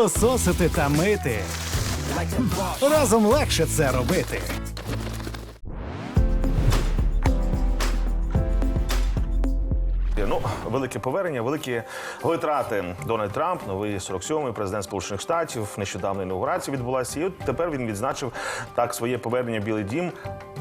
пилососити та мити. Разом легше це робити. Ну, велике повернення, великі витрати. Дональд Трамп, новий 47-й президент Сполучених Штатів. Нещодавно інаугурація відбулася. І от тепер він відзначив так своє повернення в Білий Дім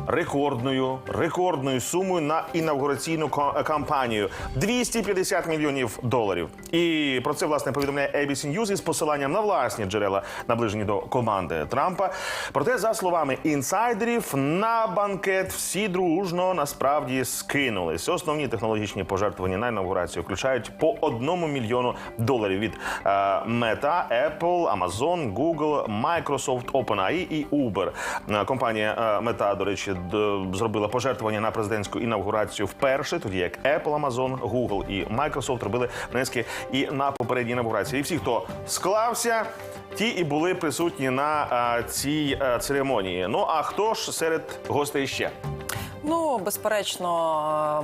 рекордною, рекордною сумою на інаугураційну ка- кампанію 250 мільйонів доларів. І про це власне повідомляє ABC News із посиланням на власні джерела, наближені до команди Трампа. Проте, за словами інсайдерів, на банкет всі дружно насправді скинулись. Основні технологічні пожертвування на інаугурацію включають по одному мільйону доларів від е, Meta, Apple, Amazon, Google, Microsoft, OpenAI і Uber. Е, Компанія е, Meta, до речі, зробила пожертвування на президентську інаугурацію вперше, тоді як Apple, Amazon, Google і Microsoft робили внески і на попередній інаугурації. І всі, хто склався. Ті і були присутні на е, цій е, церемонії. Ну а хто ж серед гостей ще? Ну, безперечно,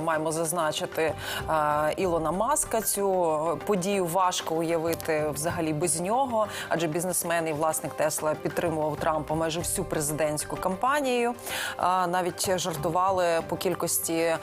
маємо зазначити е, Ілона Маска. Цю подію важко уявити взагалі без нього, адже бізнесмен і власник Тесла підтримував Трампа майже всю президентську кампанію. Е, навіть жартували по кількості е,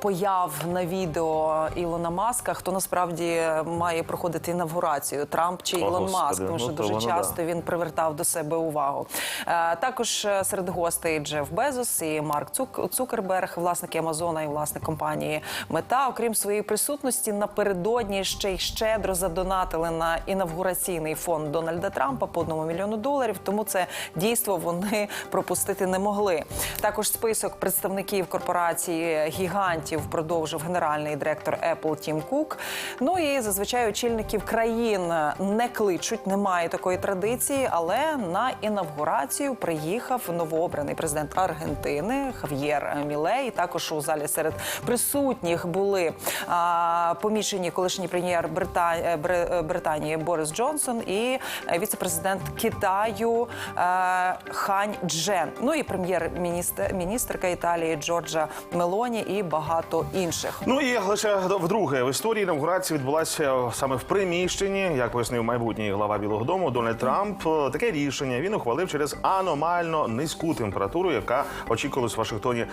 появ на відео Ілона Маска, хто насправді має проходити інавгурацію Трамп чи О, Ілон Господи, Маск, тому ну, що то дуже часто да. він привертав до себе увагу. Е, Також е, серед гостей Джеф Безос і Марк Цук- Цукерберг, власники Амазона і власник компанії Мета. Окрім своєї присутності, напередодні ще й щедро задонатили на інавгураційний фонд Дональда Трампа по одному мільйону доларів. Тому це дійство вони пропустити не могли. Також список представників корпорації гігантів продовжив генеральний директор Apple Тім Кук. Ну і зазвичай очільників країн не кличуть, немає такої традиції, але на інавгурацію приїхав новообраний президент Аргентини Хав'єр Мілей. Також у залі серед присутніх були а, помічені колишній прем'єр Брита... е, е, Британії Борис Джонсон і е, віце-президент Китаю е, Хань Джен. Ну і прем'єр-міністр міністерка Італії Джорджа Мелоні і багато інших. Ну і лише вдруге в історії інаугурація відбулася саме в приміщенні, як пояснив майбутній глава Білого Дому Дональд Трамп. Таке рішення він ухвалив через аномально низьку температуру, яка очікувалась в Вашингтоні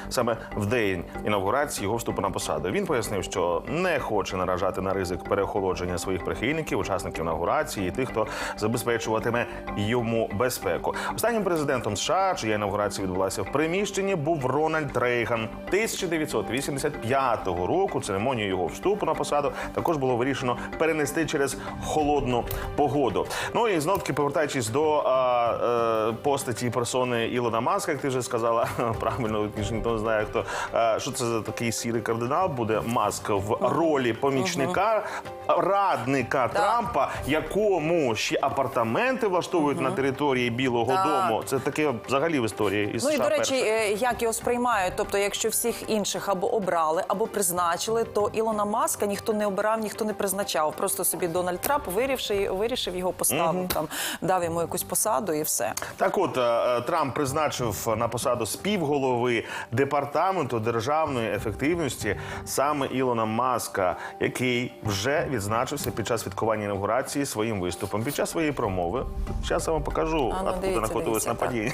саме в день інаугурації його вступу на посаду. Він пояснив, що не хоче наражати на ризик переохолодження своїх прихильників, учасників інаугурації і тих, хто забезпечуватиме йому безпеку. Останнім президентом США, чия інаугурація відбулася в приміщенні, був Рональд Рейган 1985 року. Церемонію його вступу на посаду також було вирішено перенести через холодну погоду. Ну і знов таки повертаючись до а, е, постаті персони Ілона Маска, як ти вже сказала, правильно ніж ніхто не знає, хто е, що це за такий сірий кардинал буде Маск в ролі помічника. Радника Трампа, якому ще апартаменти влаштовують на території Білого. Дому, це таке взагалі в історії із Ну і США до речі, перше. е, як його сприймають. Тобто, якщо всіх інших або обрали, або призначили, то Ілона Маска ніхто не обирав, ніхто не призначав. Просто собі Дональд Трамп вирішив, вирішив його поставив там, дав йому якусь посаду і все. Так, от е, Трамп призначив на посаду співголови департаменту державної ефективності саме Ілона Маска, який вже відзначився під час святкування інаугурації своїм виступом. Під час своєї промови. Зараз я вам покажу, А, ну, откуда знаходилось нападіння.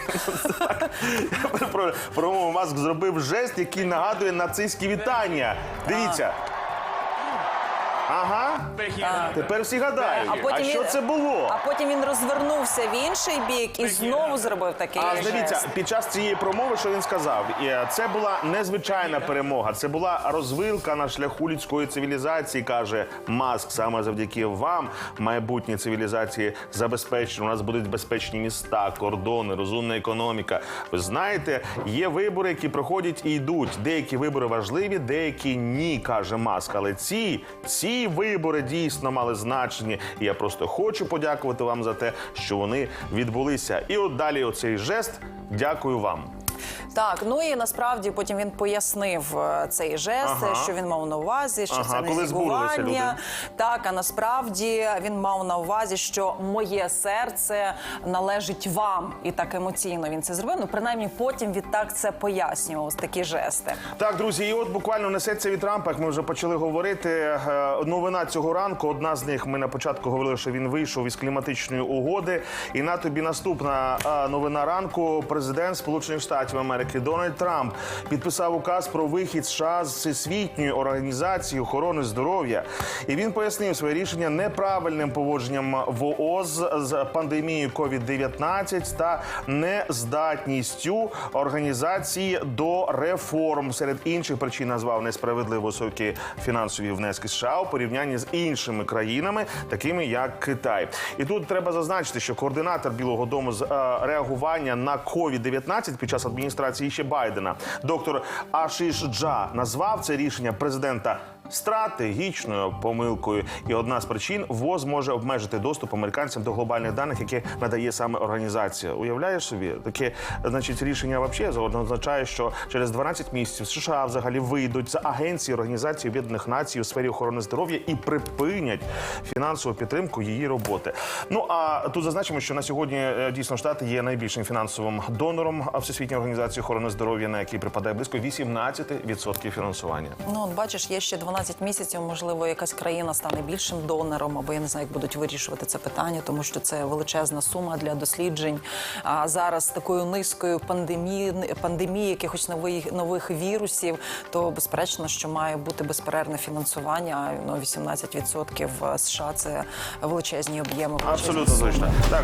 Промову Маск зробив жест, який нагадує нацистські вітання. Дивіться. Ага, тепер всі гадають. А потім що він- це було? А потім він розвернувся в інший бік і знову зробив такий А дивіться, під час цієї промови, що він сказав, е, це була незвичайна перемога. Це була розвилка на шляху людської цивілізації, каже Маск. Саме завдяки вам майбутнє цивілізації забезпечено. У нас будуть безпечні міста, кордони, розумна економіка. Ви знаєте, є вибори, які проходять і йдуть. Деякі вибори важливі, деякі ні, каже Маск. Але ці, ці вибори дійсно мали значення. І я просто хочу подякувати вам за те, що вони відбулися. І от далі оцей жест. Дякую вам. Так, ну і насправді потім він пояснив е, цей жест, Ага. що він мав на увазі, що Ага, це не зігування. Так, а насправді він мав на увазі, що моє серце належить вам, і так емоційно він це зробив. Ну принаймні потім відтак це пояснював. Ось такі жести. Так, друзі, і от буквально несеться від Трампа, як ми вже почали говорити. Е, Новина цього ранку. Одна з них ми на початку говорили, що він вийшов із кліматичної угоди. І на тобі наступна е, новина ранку. Президент Сполучених Штатів Америки Дональд Трамп підписав указ про вихід США з всесвітньої організації охорони здоров'я. І він пояснив своє рішення неправильним поводженням в ООЗ з пандемією COVID-19 та нездатністю організації до реформ. Серед інших причин назвав несправедливо високі фінансові внески США у порівнянні з іншими країнами, такими як Китай. І тут треба зазначити, що координатор Білого Дому з е, реагування на COVID-19 під час адміністрації ще Байдена, доктор Ашіш Джа, назвав це рішення президента. Стратегічною помилкою, і одна з причин ВОЗ може обмежити доступ американцям до глобальних даних, які надає саме організація. Уявляєш собі, таке значить рішення взагалі означає, що через 12 місяців США взагалі вийдуть з агенції організації Об'єднаних Націй у сфері охорони здоров'я і припинять фінансову підтримку її роботи. Ну а тут зазначимо, що на сьогодні е, дійсно штати є найбільшим фінансовим донором Всесвітньої організації охорони здоров'я, на який припадає близько 18% фінансування. Ну, бачиш, є ще 12 місяців. Можливо, якась країна стане більшим донором, або я не знаю, як будуть вирішувати це питання, тому що це величезна сума для досліджень. А зараз з такою низкою пандемії, пандемії якихось нових нових вірусів, то безперечно, що має бути безперервне фінансування. Ну, 18% США – це величезні об'єми. величезні Абсолютно суми. точно. Так.